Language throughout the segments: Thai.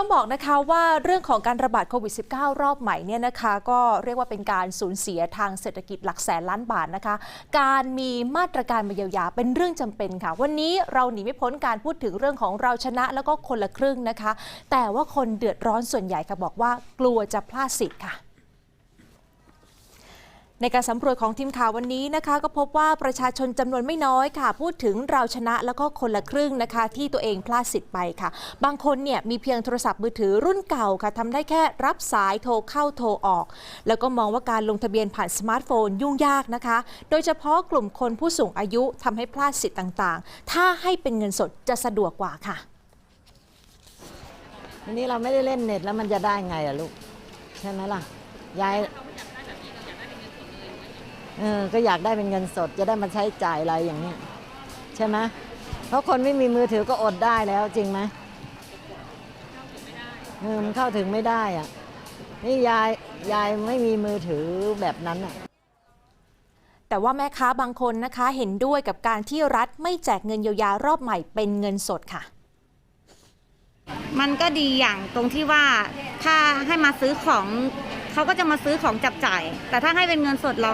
ต้องบอกนะคะว่าเรื่องของการระบาดโควิด -19 รอบใหม่เนี่ยนะคะก็เรียกว่าเป็นการสูญเสียทางเศรษฐกิจหลักแสนล้านบาทนะคะ การมีมาตรการมาเยียวยาเป็นเรื่องจำเป็นค่ะ วันนี้เราหนีไม่พ้นการพูดถึงเรื่องของเราชนะแล้วก็คนละครึ่งนะคะ แต่ว่าคนเดือดร้อนส่วนใหญ่ค่ะบอกว่ากลัวจะพลาดสิทธิ์ค่ะ ในการสำรวจของทีมข่าววันนี้นะคะ ก็พบว่าประชาชนจำนวนไม่น้อยค่ะ พูดถึงเราชนะแล้วก็คนละครึ่งนะคะ ที่ตัวเองพลาดสิทธิ์ไปค่ะ บางคนเนี่ยมีเพียงโทรศัพท์มือถือรุ่นเก่าค่ะทำได้แค่รับสายโทรเข้าโทรออก แล้วก็มองว่าการลงทะเบียนผ่านสมาร์ทโฟนยุ่งยากนะคะ โดยเฉพาะกลุ่มคนผู้สูงอายุทำให้พลาดสิทธิ์ต่างๆ ถ้าให้เป็นเงินสดจะสะดวกกว่าค่ะทีนี้เราไม่ได้เล่นเน็ตแล้วมันจะได้ไงอะลูกใช่ไหมล่ะยาย เออก็อยากได้เป็นเงินสดจะได้มาใช้จ่ายอะไรอย่างนี้ใช่ไหมเพราะคนไม่มีมือถือก็อดได้แล้วจริงไหมเออมันเข้าถึงไม่ได้อะนี่ยายยายไม่มีมือถือแบบนั้นอะแต่ว่าแม่ค้าบางคนนะคะเห็นด้วยกับการที่รัฐไม่แจกเงินเยียวยารอบใหม่เป็นเงินสดค่ะ มันก็ดีอย่างตรงที่ว่าถ้าให้มาซื้อของเขาก็จะมาซื้อของจับจ่าย แต่ถ้าให้เป็นเงินสดเรา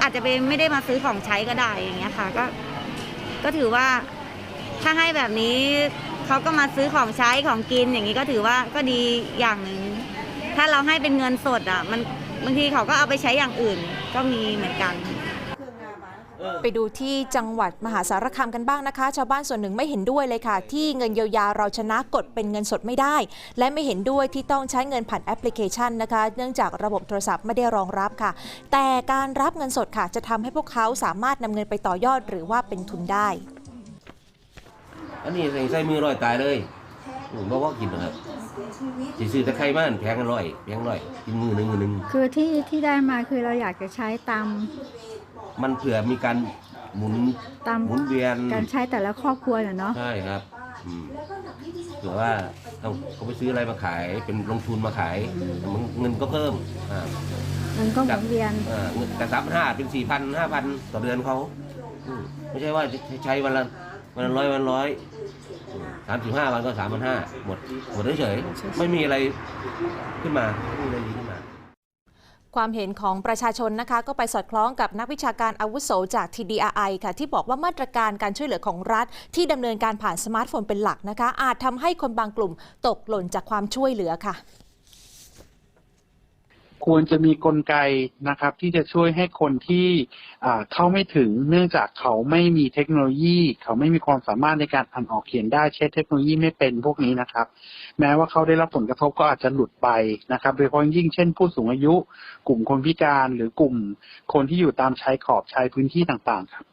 อาจจะเป็นไม่ได้มาซื้อของใช้ก็ได้อย่างเงี้ยค่ะ ก็ก็ถือว่าถ้าให้แบบนี้เขาก็มาซื้อของใช้ของกินอย่างนี้ก็ถือว่าก็ดีอย่างหนึ่งถ้าเราให้เป็นเงินสดอะ มันบางทีเขาก็เอาไปใช้อย่างอื่นก็มีเหมือนกัน ไปดูที่จังหวัดมหาสารคามกันบ้างนะคะ ชาวบ้านส่วนหนึ่งไม่เห็นด้วยเลยค่ะ ที่เงินเยียวยาเราชนะกดเป็นเงินสดไม่ได้ และไม่เห็นด้วยที่ต้องใช้เงินผ่านแอปพลิเคชันนะคะ เนื่องจากระบบโทรศัพท์ไม่ได้รองรับค่ะ แต่การรับเงินสดค่ะ จะทำให้พวกเขาสามารถนำเงินไปต่อยอดหรือว่าเป็นทุนได้ อันนี้ใส่ใส่มือร้อยตายเลยผมบอกว่ากินนะครับสิซื้อตะไคร้บ้านแพงกันร้อยแพงร้อยกินมือหนึ่งมือหนึ่งคือที่ที่ได้มาคือเราอยากจะใช้ตาม มันเผื่อมีการหมุนตามหมุนเวียนการใช้แต่ละครอบครัวน่ะเนาะใช่ครับอืมเผื่อว่าต้องเขาไปซื้ออะไรมาขาย เป็นลงทุนมาขายมันเงินก็เพิ่มอ่ามันก็หมุนเวียนอ่าเงินแต่สามพันห้าเป็นสี่พันห้าพันต่อเดือนเขาอืมไม่ใช่ว่าจะใช้วันละวันละร้อยวันร้อยสามสิบห้าวันก็สามพันห้าหมดหมดเฉยๆไม่มีอะไรขึ้นมาไม่มีอะไรดีขึ้นมา ความเห็นของประชาชนนะคะ ก็ไปสอดคล้องกับนักวิชาการอาวุโสจาก TDRI ค่ะ ที่บอกว่ามาตรการการช่วยเหลือของรัฐ ที่ดำเนินการผ่านสมาร์ทโฟนเป็นหลักนะคะ อาจทำให้คนบางกลุ่มตกหล่นจากความช่วยเหลือค่ะ ควรจะมีกลไกนะครับ ที่จะช่วยให้คนที่เข้าไม่ถึงเนื่องจากเขาไม่มีเทคโนโลยี เขาไม่มีความสามารถในการอ่านออกเขียนได้ ใช้เทคโนโลยีไม่เป็นพวกนี้นะครับ แม้ว่าเขาได้รับผลกระทบก็อาจจะหลุดไปนะครับโดยเฉพาะยิ่งเช่น ผู้สูงอายุ กลุ่มคนพิการหรือกลุ่มคนที่อยู่ตามชายขอบชายพื้นที่ต่างๆครับ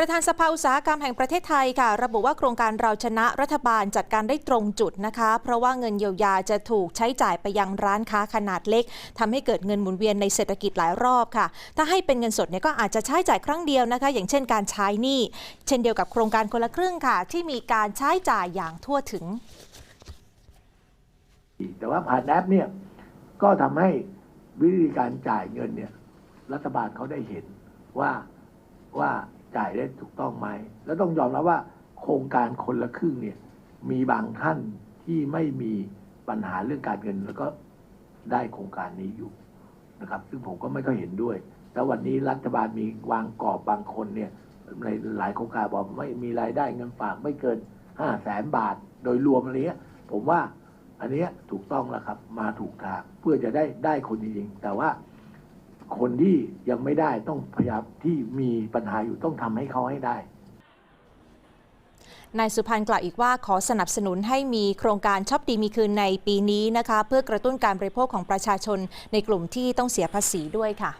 ประธานสภาอุตสาหกรรมแห่งประเทศไทยค่ะ ระบุว่าโครงการเราชนะรัฐบาลจัดการได้ตรงจุดนะคะ เพราะว่าเงินเยียวยาจะถูกใช้จ่ายไปยังร้านค้าขนาดเล็กทำให้เกิดเงินหมุนเวียนในเศรษฐกิจหลายรอบค่ะ ถ้าให้เป็นเงินสดเนี่ยก็อาจจะใช้จ่ายครั้งเดียวนะคะ อย่างเช่นการใช้หนี้เช่นเดียวกับโครงการคนละครึ่งค่ะ ที่มีการใช้จ่ายอย่างทั่วถึง แต่ว่าผ่านแอปเนี่ยก็ทำให้วิธีการจ่ายเงินเนี่ยรัฐบาลเขาได้เห็นว่าว่า จ่ายได้ถูกต้องไหม แล้วต้องยอมรับว่าโครงการคนละครึ่งเนี่ย มีบางท่านที่ไม่มีปัญหาเรื่องการเงิน แล้วก็ได้โครงการนี้อยู่นะครับ ซึ่งผมก็ไม่ค่อยเห็นด้วย แล้ววันนี้รัฐบาลมีวางกรอบบางคนเนี่ยในหลายโครงการบอกไม่มีรายได้เงินฝากไม่เกินห้าแสนบาท โดยรวมอะไรเงี้ยผมว่าอันนี้ถูกต้องแล้วครับ มาถูกทางเพื่อจะได้ได้คนจริงๆแต่ว่า คนที่ยังไม่ได้ต้องพยายามที่มีปัญหาอยู่ต้องทำให้เขาให้ได้นายสุพันธ์กล่าวอีกว่าขอสนับสนุนให้มีโครงการช็อปดีมีคืนในปีนี้นะคะ เพื่อกระตุ้นการบริโภคของประชาชนในกลุ่มที่ต้องเสียภาษีด้วยค่ะ